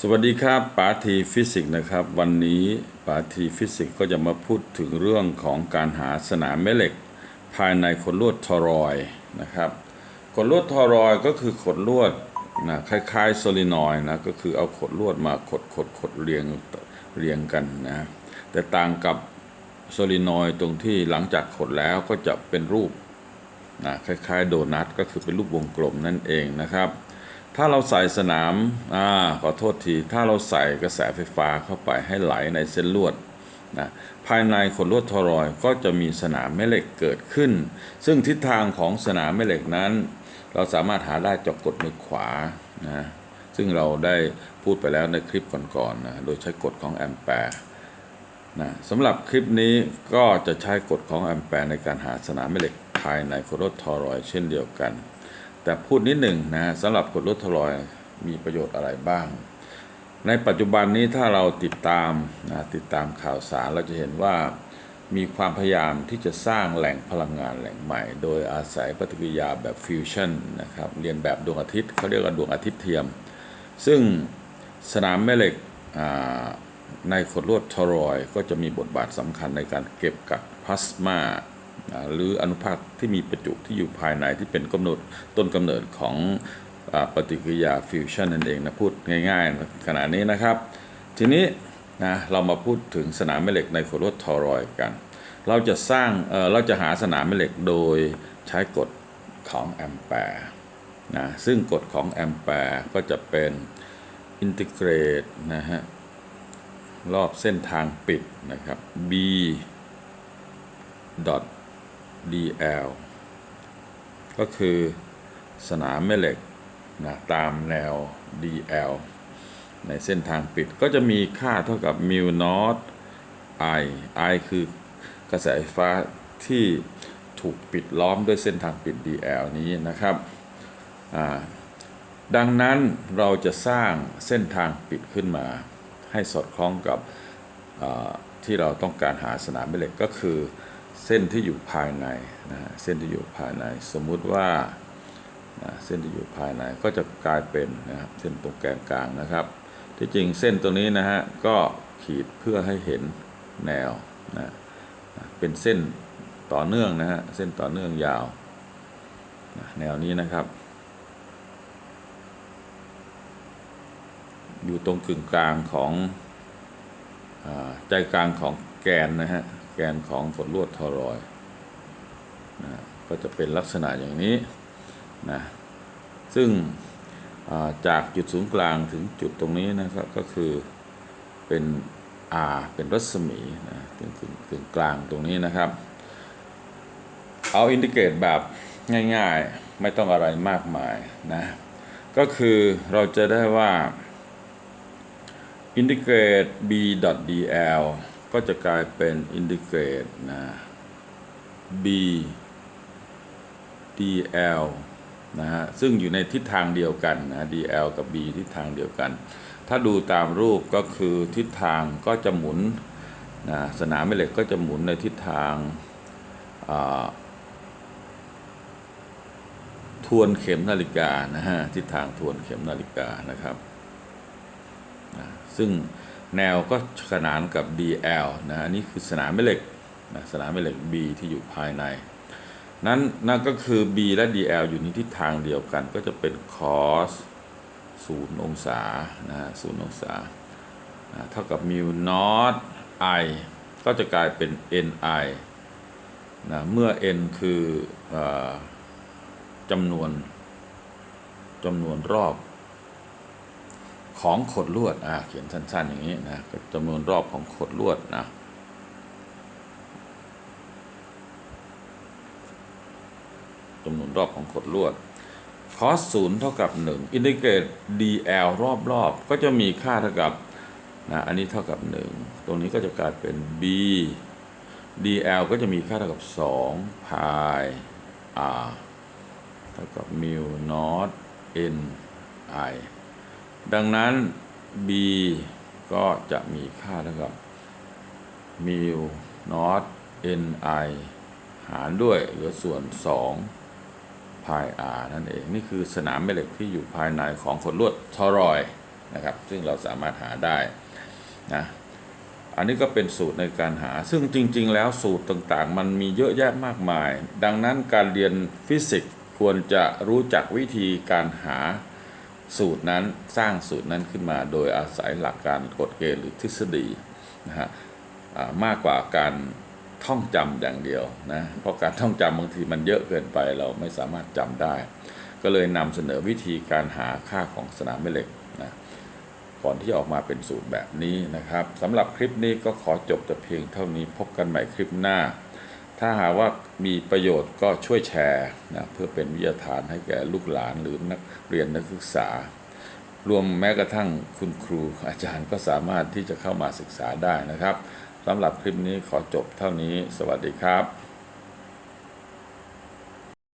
สวัสดีครับปาทีฟิสิกส์นะครับ วันนี้ปาทีฟิสิกส์ก็จะมาพูดถึงเรื่องของการหาสนามแม่เหล็ก ภายในขดลวดทอรอยนะครับขดลวดทอรอยก็คือขดลวดนะคล้ายๆโซลินอยนะก็คือเอาขดลวดมาขดขดขดเรียงเรียงกันนะแต่ต่างกับโซลินอยตรงที่หลังจากขดแล้วก็จะเป็นรูปนะคล้ายๆโดนัทก็คือเป็นรูปวงกลมนั่นเองนะครับ ถ้าเราใส่สนามอ่าขอโทษที ถ้าเราใส่กระแสไฟฟ้าเข้าไปให้ไหลในเส้นลวดนะภายในขดลวดทอรอยก็จะมีสนามแม่เหล็กเกิดขึ้น ซึ่งทิศทางของสนามแม่เหล็กนั้น เราสามารถหาได้จากกฎมือขวานะซึ่งเราได้พูดไปแล้วในคลิปก่อนๆนะโดยใช้กฎของแอมแปร์นะสำหรับคลิปนี้ก็จะใช้กฎของแอมแปร์ในการหาสนามแม่เหล็กภายในขดลวดทอรอยเช่นเดียวกัน แต่พูดนิดหนึ่งนะสำหรับกดลดทรอยมีประโยชน์อะไรบ้าง ในปัจจุบันนี้ถ้าเราติดตามนะติดตามข่าวสารเราจะเห็นว่ามีความพยายามที่จะสร้างแหล่งพลังงานแหล่งใหม่ โดยอาศัยปฏิกิริยาแบบฟิวชั่นนะครับเรียนแบบดวงอาทิตย์เขาเรียกว่าดวงอาทิตย์เทียม ซึ่งสนามแม่เหล็กในขดลวดทรอยก็จะมีบทบาทสำคัญในการเก็บกักพลาสม่า หรืออนุภาคที่มีประจุที่อยู่ภายในที่เป็นกำหนดต้นกำเนิดของอปฏิกิริยาฟิวชันนั่นเองนะพูดง่ายๆขนาดนี้นะครับ ทีนี้นะเรามาพูดถึงสนามแม่เหล็กในขดลวดทอรอยกัน เราจะสร้างเเราจะหาสนามแม่เหล็กโดยใช้กฎของแอมแปร์นะซึ่งกฎของแอมแปร์ก็จะเป็นอินทิเกรตนะฮะรอบเส้นทางปิดนะครับ b dl ก็คือสนามแม่เหล็กนะตามแนว dl ในเส้นทางปิดก็จะมีค่าเท่ากับ mu not i i คือกระแสไฟฟ้าที่ถูกปิดล้อมด้วยเส้นทางปิด dl นี้นะครับ ดังนั้นเราจะสร้างเส้นทางปิดขึ้นมา ให้สอดคล้องกับที่เราต้องการหาสนามแม่เหล็กก็คือ เส้นที่อยู่ภายในนะฮะเส้นที่อยู่ภายใน สมมุติว่านะเส้นที่อยู่ภายในก็จะกลายเป็นนะครับเส้นตรงแกนกลางนะครับ ที่จริงเส้นตัวนี้นะฮะก็ขีดเพื่อให้เห็นแนวนะเป็นเส้นต่อเนื่องนะฮะเส้นต่อเนื่องยาวนะแนวนี้นะครับ อยู่ตรงกึ่งกลางของอใจกลางของแกนนะฮะ แกนของขดลวดทอรอยนะก็จะเป็นลักษณะอย่างนี้นะซึ่งาจากจุดศูนย์กลางถึงจุดตรงนี้นะครับก็คือเป็น R เป็นรัศมีนะถึงถึงถึงกลางตรงนี้นะครับ เอาอินทิเกรตแบบง่ายๆไม่ต้องอะไรมากมายนะก็คือเราจะได้ว่าอินทิเกรต b dl ก็จะกลายเป็นอินทิเกรตนะ b dl นะฮะซึ่งอยู่ในทิศทางเดียวกันนะ dl กับ b ทิศทางเดียวกัน ถ้าดูตามรูปก็คือทิศทางก็จะหมุนนะสนามแม่เหล็กก็จะหมุนในทิศทางทวนเข็มนาฬิกานะฮะทิศทางทวนเข็มนาฬิกานะครับ ซึ่ง แนวก็ขนานกับ DL นะอันนี้คือสนามแม่เหล็กนะสนามแม่เหล็ก B ที่อยู่ภายใน นั้นนั่นก็คือ B และ DL อยู่ในทิศทางเดียวกัน ก็จะเป็น cos 0 องศานะฮะ0องศานะเท่ากับ mu not i ก็จะกลายเป็น ni นะเมื่อ n คืออจำนวนจำนวนรอบ ของขดลวดอ่าเขียนสั้น ๆ อย่างนี้นะจำนวนรอบของขดลวดนะจำนวนรอบของขดลวด cos 0เท่ากับ 1 อินทิเกรต dl รอบรอบก็จะมีค่าเท่ากับนะอันนี้เท่ากับ 1 ตรงนี้ก็จะกลายเป็น b dl ก็จะมีค่าเท่ากับ2 pi r เท่ากับ mu not n i ดังนั้น b ก็จะมีค่าเท่ากับ mu not ni หารด้วยเหลือส่วน2 pi r นั่นเอง นี่คือสนามแม่เหล็กที่อยู่ภายในของขดลวดทอรอยนะครับ ซึ่งเราสามารถหาได้นะอันนี้ก็เป็นสูตรในการหา ซึ่งจริง ๆ แล้วสูตรต่างๆ มันมีเยอะแยะมากมาย ดังนั้นการเรียนฟิสิกส์ควรจะรู้จักวิธีการหา สูตรนั้นสร้างสูตรนั้นขึ้นมา โดยอาศัยหลักการกฎเกณฑ์หรือทฤษฎีนะฮะมากกว่าการท่องจำอย่างเดียวนะเพราะการท่องจำบางทีมันเยอะเกินไปเราไม่สามารถจำได้ ก็เลยนำเสนอวิธีการหาค่าของสนามแม่เหล็กนะก่อนที่จะออกมาเป็นสูตรแบบนี้นะครับสำหรับคลิปนี้ก็ขอจบแต่เพียงเท่านี้พบกันใหม่คลิปหน้า ถ้าหากว่ามีประโยชน์ก็ช่วยแชร์นะเพื่อเป็นวิทยาทานให้แก่ลูกหลานหรือนักเรียนนักศึกษา รวมแม้กระทั่งคุณครูอาจารย์ก็สามารถที่จะเข้ามาศึกษาได้นะครับสำหรับคลิปนี้ขอจบเท่านี้ สวัสดีครับ